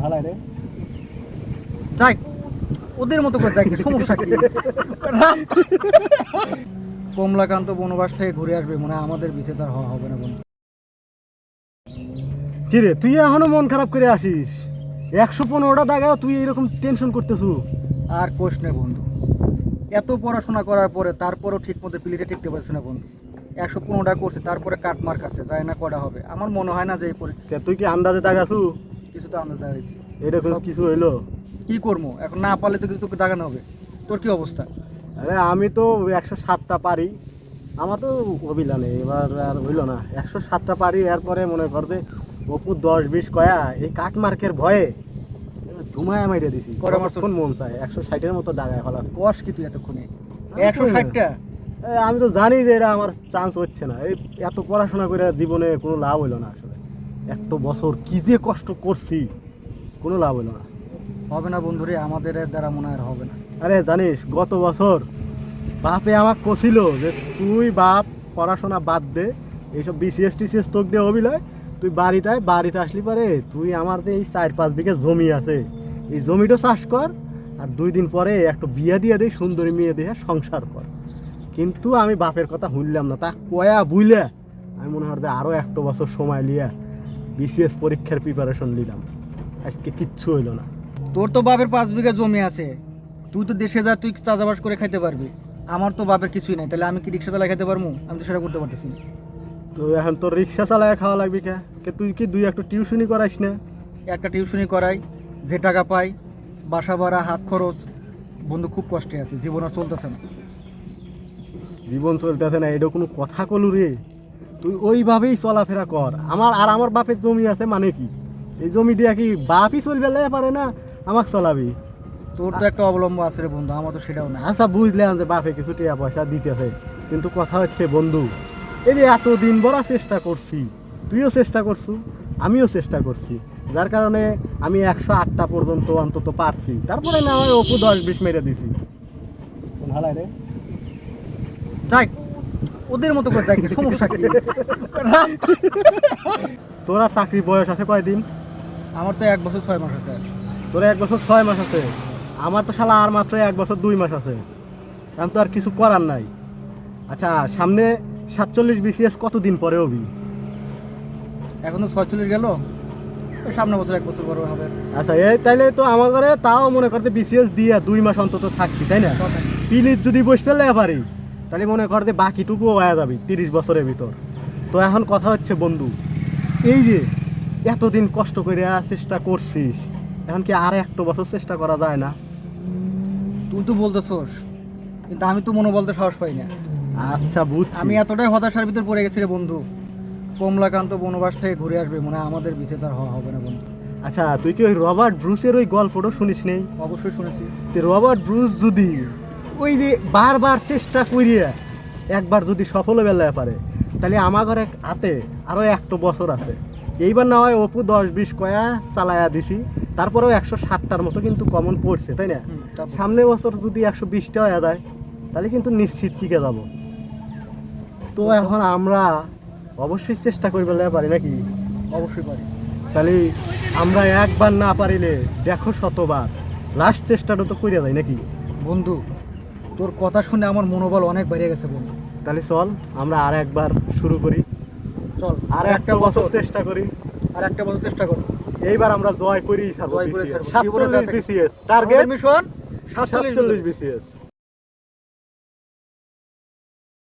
হালাই রে। যাই ওদের মতো করে যাই সমস্যা কি? কমলাকান্ত বনবাস থেকে ঘুরে আসবে মনে হয় আমাদের বিশেষ আর হওয়া হবে না বন্ধু। কি রে তুই এখনও মন খারাপ করে আসিস? একশো পনেরোটা দাগাও তুই এরকম টেনশন করতেছু। আর কোষ নেই বন্ধু। এত পড়াশোনা করার পরে তারপরও ঠিক মতো পিলিটা টিকতে পারছে না বন্ধু। একশো পনেরোটা করছে তারপরে কাটমার্ক আছে যায় না কটা হবে। আমার মনে হয় না যে এই পরি- কে তুই কি আন্দাজে দাগাছু? কিছু তো আন্দাজ দাঁড়িয়েছি এরকম সব- কিছু হইল? কি করব? এখন না পারলে তো কিছু তোকে দাগানো হবে। তোর কি অবস্থা? আরে আমি তো একশো সাতটা পারি। আমার তো অভিলা নেই এবার আর হইল না। একশো সাতটা পারি এরপরে মনে কর যে অপু দশ বিশ কয়া এই কাটমার্কের ভয়ে ধুমায় মাইরে দিছি? কোন মন চায়? একশো ষাটের মতো দাগায় ফেলাস। কষ কি তুই এতক্ষণে? একশো ষাটটা? আমি তো জানি যে এটা আমার চান্স হচ্ছে না। এই এত পড়াশোনা করে জীবনে কোনো লাভ হইল না আসলে। এত বছর কি যে কষ্ট করছি কোনো লাভ হইল না। হবে না বন্ধুরে আমাদের এর দ্বারা মনে হয় আর হবে না। আরে জানিস গত বছর বাপে আমাকে কছিল যে তুই বাপ পড়াশোনা বাদ দে এইসব বিসিএস টিসিএস তোক দিয়ে অবিলয় তুই বাড়িতে আয়, বাড়িতে আসলি পারে তুই আমার যে এই চার পাঁচ বিঘা জমি আছে এই জমিটা চাষ কর আর দুই দিন পরে একটা বিয়ে দিয়ে দিই সুন্দরী মেয়ে দিয়ে সংসার কর। কিন্তু আমি বাপের কথা শুনলাম না তা কয়া বুইলে আমি মনে হয় যে আরও একটা বছর সময় লিয়া বিসিএস পরীক্ষার প্রিপারেশন নিলাম। আজকে কিচ্ছু হইল না। তোর তো বাপের পাঁচ বিঘা জমি আছে। তুই তো দেশে যা তুই চাষাবাস করে খাইতে পারবি। আমার তো বাপের কিছুই নাই। তাহলে আমি কি রিক্সা চালাই খাইতে পারব? আমি তো সেটা করতে পারতেছি না। তো এখন তোর রিক্সা চালায় খাওয়া লাগবে কে? কে তুই কি দুই একটা টিউশনই করাইস না? একটা টিউশনি করাই। যে টাকা পাই বাসা ভাড়া হাত খরচ। বন্ধু খুব কষ্টে আছে। জীবন আর চলতেছে না। জীবন চলতেছে না এটা কোনো কথা কলু রে। তুই ওইভাবেই চলাফেরা কর। আমার আর আমার বাপের জমি আছে মানে কি? এই জমি দিয়ে কি বাপই চলবে? পারে না আমাকে চলাবি। তোর তো একটা অবলম্বন আছে রে বন্ধু আমার তো সেটাও না আচ্ছা বুঝলাম যে বাপে কিছু টাকা পয়সা দিতেছে কিন্তু কথা হচ্ছে বন্ধু এই যে এতদিন বড় চেষ্টা করছি তুইও চেষ্টা করছু আমিও চেষ্টা করছি। যার কারণে আমি একশো আটটা পর্যন্ত অন্তত পারছি। তারপরে না হয় অপু দশ বিশ মেরে দিছি। হালাই রে। যাই। ওদের মতো করে যাই সমস্যা কি? তোরা চাকরি বয়স আছে কয়দিন? আমার তো এক বছর ছয় মাস আছে। তোরা এক বছর ছয় মাস আছে। আমার তো শালা আর মাত্র এক বছর দুই মাস আছে। এখন তো আর কিছু করার নাই। আচ্ছা সামনে সাতচল্লিশ বিসিএস কতদিন পরে হবি? এখন তো ছয়চল্লিশ গেল। সামনে বছর এক বছর বড় হবে। আচ্ছা এই তাইলে তো আমার ঘরে তাও মনে করতে বিসিএস দিয়ে দুই মাস অন্তত থাকছি তাই না? পিলিত যদি বসে ফেললে পারি তাহলে মনে কর যে বাকিটুকুও হয়ে যাবে তিরিশ বছরের ভিতর। তো এখন কথা হচ্ছে বন্ধু এই যে এতদিন কষ্ট করে চেষ্টা করছিস এখন কি আর একটা বছর চেষ্টা করা যায় না? তুই তো বলতেছোস কিন্তু আমি তো মনে বলতে সাহস পাই না। আচ্ছা বুঝছি। আমি এতটাই হতাশার ভিতর পড়ে গেছি রে বন্ধু। কমলাকান্ত বনবাস থেকে ঘুরে আসবে মনে হয় আমাদের বিশেষ আর হওয়া হবে না বন্ধু। আচ্ছা তুই কি ওই রবার্ট ব্রুসের ওই গল্পটা শুনিস নেই অবশ্যই শুনেছি। রবার্ট ব্রুস যদি ওই যে বারবার চেষ্টা করিয়া একবার যদি সফল বেলায় পারে তাহলে আমার ঘরে হাতে আরও একটা বছর আছে। এইবার না হয় অপু দশ বিশ কয়া চালায়া দিছি তারপরেও একশো ষাটটার মতো কিন্তু কমন পড়ছে তাই না? সামনে বছর যদি একশো বিশটা হয়ে যায় তাহলে কিন্তু নিশ্চিত টিকে যাব। তো এখন আমরা অবশ্যই চেষ্টা করি বেলায় পারি নাকি? অবশ্যই পারি। তাহলে আমরা একবার না পারিলে দেখো শতবার। লাস্ট চেষ্টাটা তো করিয়া যায় নাকি? বন্ধু তোর কথা শুনে আমার মনোবল অনেক বেড়ে গেছে বন্ধু। তাহলে চল আমরা আর একবার শুরু করি। চল আর একটা বছর। চেষ্টা করি। আর একটা বছর চেষ্টা করি। এইবার আমরা জয় করি জয় করে সাতচল্লিশ। বিসিএস টার্গেট মিশন সাতচল্লিশ বিসিএস